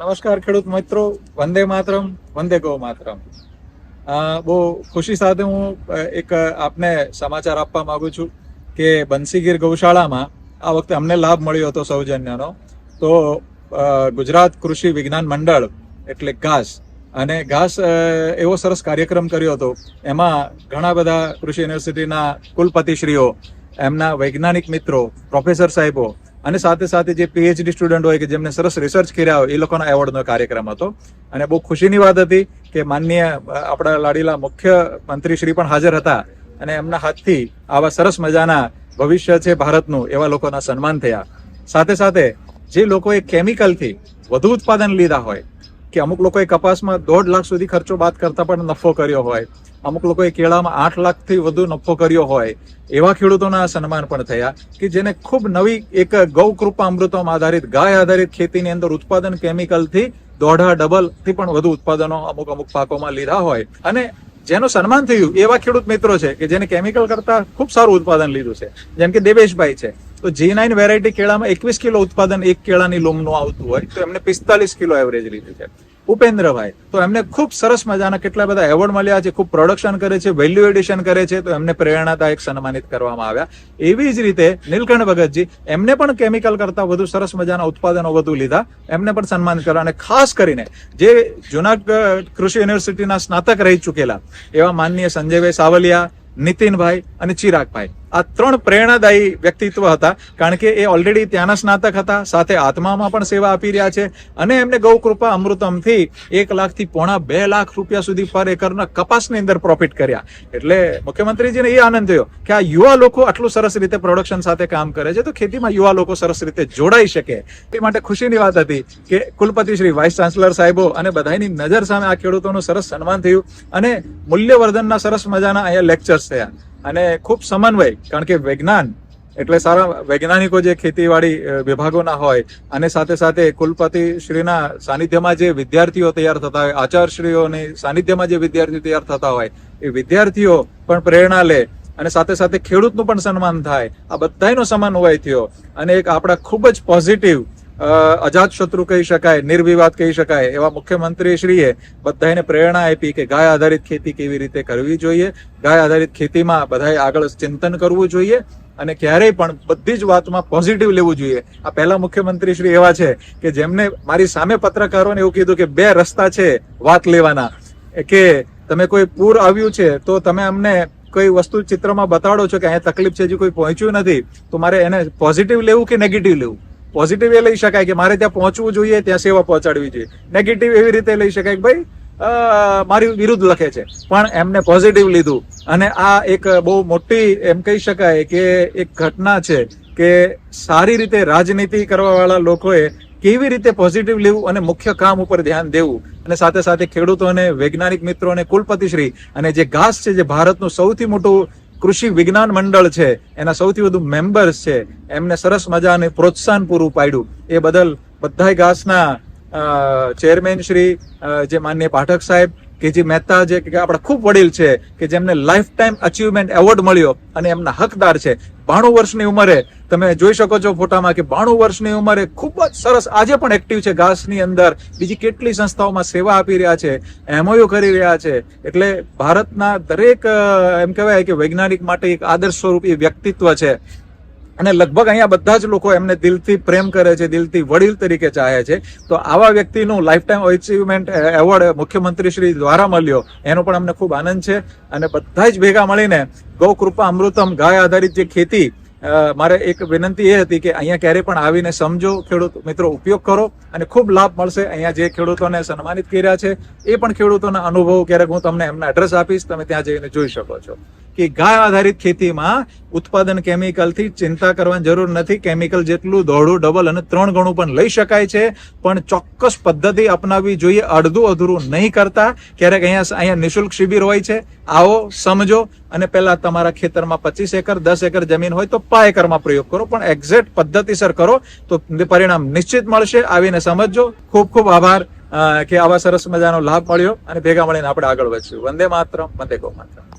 નમસ્કાર ખેડૂત મિત્રો. વંદે માતરમ, વંદે ગૌ માતરમ. બહુ ખુશી સાથે હું એક આપને સમાચાર આપવા માંગુ છું કે બંસીગીર ગૌશાળામાં આ વખતે અમને લાભ મળ્યો હતો સૌજન્યનો. તો ગુજરાત કૃષિ વિજ્ઞાન મંડળ, એટલે ઘાસ, અને ઘાસ એવો સરસ કાર્યક્રમ કર્યો હતો. એમાં ઘણા બધા કૃષિ યુનિવર્સિટીના કુલપતિશ્રીઓ, એમના વૈજ્ઞાનિક મિત્રો, પ્રોફેસર સાહેબો અને સાથે સાથે જે પીએચડી સ્ટુડન્ટ હોય કે જેમને સરસ રિસર્ચ કર્યા હોય, એ લોકોના એવોર્ડનો કાર્યક્રમ હતો. અને બહુ ખુશીની વાત હતી કે માનનીય આપણા લાડીલા મુખ્ય મંત્રી શ્રી પણ હાજર હતા અને એમના હાથથી આવા સરસ મજાના ભવિષ્ય છે ભારતનું એવા લોકોના સન્માન થયા. સાથે સાથે જે લોકોએ કેમિકલથી વધુ ઉત્પાદન લીધા હોય કે અમુક લોકોએ કપાસમાં દોઢ લાખ સુધી ખર્ચો બાદ કરતા પણ નફો કર્યો હોય. અમુક લોકોએ કેળામાં આઠ લાખથી વધુ નફો કર્યો હોય. એવા ખેડૂતોના સન્માન પણ થયા કે જેને ખૂબ નવી એક ગૌ કૃપા અમૃતમ આધારિત, ગાય આધારિત ખેતીની અંદર ઉત્પાદન કેમિકલથી દોઢા ડબલથી પણ વધુ ઉત્પાદનો અમુક અમુક પાકોમાં લીધા હોય. અને જેનું સન્માન થયું એવા ખેડૂત મિત્રો છે કે જેને કેમિકલ કરતા ખૂબ સારું ઉત્પાદન લીધું છે. જેમ કે દેવેશભાઈ છે. તો જી નાઇન વેરાયટી કેળામાં એકવીસ કિલો ઉત્પાદન એક કેળાની લૂમનું આવતું હોય, તો એમને પિસ્તાલીસ કિલો એવરેજ લીધું છે. ઉપેન્દ્રભાઈ, તો એમને ખૂબ સરસ મજાના કેટલા બધા એવોર્ડ મળ્યા છે, ખૂબ પ્રોડક્શન કરે છે વેલ્યુ એડિશન કરે છે, તો એમને પ્રેરણાદાયક સન્માનિત કરવામાં આવ્યા. એવી જ રીતે નીલકંઠ ભગતજી, એમને પણ કેમિકલ કરતા વધુ સરસ મજાના ઉત્પાદનો વધુ લીધા, એમને પણ સન્માન કરવા અને ખાસ કરીને જે જુનાગઢ કૃષિ યુનિવર્સિટીના સ્નાતક રહી ચૂકેલા એવા માનનીય સંજયભાઈ સાવલિયા, નીતિનભાઈ અને ચિરાગભાઈ. આ ત્રણ પ્રેરણાદાયી વ્યક્તિત્વ હતા, કારણ કે એ ઓલરેડી ત્યાંના સ્નાતક હતા, સાથે આત્મામાં પણ સેવા આપી રહ્યા છે. અને એમને ગૌ કૃપા અમૃતમથી એક લાખથી પોણા બે લાખ રૂપિયા સુધી પર એકરના કપાસની અંદર પ્રોફિટ કર્યા. એટલે મુખ્યમંત્રીજીને એ આનંદ થયો કે આ યુવા લોકો આટલું સરસ રીતે પ્રોડક્શન સાથે કામ કરે છે, તો ખેતીમાં યુવા લોકો સરસ રીતે જોડાઈ શકે. એ માટે ખુશીની વાત હતી કે કુલપતિ શ્રી વાઇસ ચાન્સલર સાહેબો અને બધાની નજર સામે આ ખેડૂતોનું સરસ સન્માન થયું અને મૂલ્યવર્ધનના સરસ મજાના અહીંયા લેક્ચર્સ થયા. અને ખૂબ સમન્વય, કારણ કે વિજ્ઞાન એટલે સારા વૈજ્ઞાનિકો જે ખેતીવાડી વિભાગોના હોય, અને સાથે સાથે કુલપતિ શ્રીના સાનિધ્યમાં જે વિદ્યાર્થીઓ તૈયાર થતા હોય આચાર્યશ્રીઓની સાનિધ્યમાં જે વિદ્યાર્થીઓ તૈયાર થતા હોય, એ વિદ્યાર્થીઓ પણ પ્રેરણા લે, અને સાથે સાથે ખેડૂતનું પણ સન્માન થાય. આ બધાનો હોય થયો, અને એક આપણા ખૂબ જ પોઝિટિવ અજાત શત્રુ કહી શકાય, નિર્વિવાદ કહી શકાય, એવા મુખ્યમંત્રી શ્રીએ બધાને પ્રેરણા આપી કે ગાય આધારિત ખેતી કેવી રીતે કરવી જોઈએ, ગાય આધારિત ખેતીમાં બધાએ આગળ ચિંતન કરવું જોઈએ અને ક્યારેય પણ બધી જ વાતમાં પોઝિટિવ લેવું જોઈએ. આ પહેલા મુખ્યમંત્રી શ્રી એવા છે કે જેમને મારી સામે પત્રકારોને એવું કીધું કે બે રસ્તા છે વાત લેવાના. કે તમે કોઈ પૂર આવ્યું છે તો તમે અમને કોઈ વસ્તુ ચિત્રમાં બતાડો છો કે અહીંયા તકલીફ છે હજી કોઈ પહોંચ્યું નથી, તો મારે એને પોઝિટિવ લેવું કે નેગેટિવ લેવું? પોઝિટિવ એ લઈ શકાય કે મારે ત્યાં પહોંચવું જોઈએ, ત્યાં સેવા પહોંચાડવી જોઈએ. નેગેટિવ એવી રીતે લઈ શકાય કે ભાઈ મારી વિરુદ્ધ લખે છે. પણ એમને પોઝિટિવ લીધું. અને આ એક બહુ મોટી એમ કહી શકાય કે એક ઘટના છે કે સારી રીતે રાજનીતિ કરવાવાળા લોકોએ કેવી રીતે પોઝિટિવ લેવું અને મુખ્ય કામ ઉપર ધ્યાન દેવું. અને સાથે સાથે ખેડૂતોને વૈજ્ઞાનિક મિત્રોને કુલપતિશ્રી અને જે ઘાસ છે, જે ભારતનું સૌથી મોટું કૃષિ વિજ્ઞાન મંડળ છે, એના સૌથી વધુ મેમ્બર્સ છે, એમને સરસ મજાને પ્રોત્સાહન પૂરું પાડ્યું. એ બદલ બધાય ઘાસના ચેરમેન શ્રી જે માન્ય પાઠક સાહેબ કે જે મહેતા જે કે આપણા ખૂબ વડીલ છે, કે જેમને લાઈફ ટાઈમ અચીવમેન્ટ એવોર્ડ મળ્યો અને એમના હકદાર છે. બાણું વર્ષની ઉંમરે, તમે જોઈ શકો છો ફોટામાં કે બાણું વર્ષની ઉંમરે ખૂબ જ સરસ, આજે પણ એક્ટિવ છે ઘાસની અંદર. બીજી કેટલી સંસ્થાઓમાં સેવા આપી રહ્યા છે એમઓયુ કરી રહ્યા છે. એટલે ભારતના દરેક એમ કહેવાય કે વૈજ્ઞાનિક માટે એક આદર્શ સ્વરૂપી વ્યક્તિત્વ છે. અને લગભગ અહીંયા બધા જ લોકો એમને દિલથી પ્રેમ કરે છે, દિલથી વડીલ તરીકે ચાહે છે. તો આવા વ્યક્તિનું લાઈફ ટાઈમ અચીવમેન્ટ એવોર્ડ મુખ્યમંત્રી શ્રી દ્વારા મળ્યો, એનો પણ અમને ખૂબ આનંદ છે. અને બધા જ ભેગા મળીને ગૌ કૃપા અમૃતમ ગાય આધારિત જે ખેતી મારે એક વિનંતી એ હતી કે અહીંયા ક્યારે પણ આવીને સમજો, ખેડૂત મિત્રો, ઉપયોગ કરો અને ખૂબ લાભ મળશે. અહીંયા જે ખેડૂતોને સન્માનિત કર્યા છે, એ પણ ખેડૂતોના અનુભવ, ક્યારેક હું તમને એમના એડ્રેસ આપીશ, તમે ત્યાં જઈને જોઈ શકો છો. કે ગાય આધારિત ખેતીમાં ઉત્પાદન કેમિકલથી ચિંતા કરવાની જરૂર નથી. કેમિકલ જેટલું દોઢું, ડબલ અને ત્રણ ગણું પણ લઈ શકાય છે. પણ ચોક્કસ પદ્ધતિ અપનાવવી જોઈએ. અડધું અધૂરું નહીં કરતા. ક્યારેક અહીંયા અહીંયા નિશુલ્ક શિબિર હોય છે. આવો, સમજો. અને પહેલા તમારા ખેતરમાં પચીસ એકર, દસ એકર જમીન હોય તો પા એકરમાં પ્રયોગ કરો. પણ એક્ઝેક્ટ પદ્ધતિસર કરો તો પરિણામ નિશ્ચિત મળશે. આવીને સમજજો. ખૂબ ખૂબ આભાર કે આવા સરસ મજાનો લાભ મળ્યો. અને ભેગા મળીને આપણે આગળ વધશું. વંદે માતરમ, વંદે ગૌ માતરમ.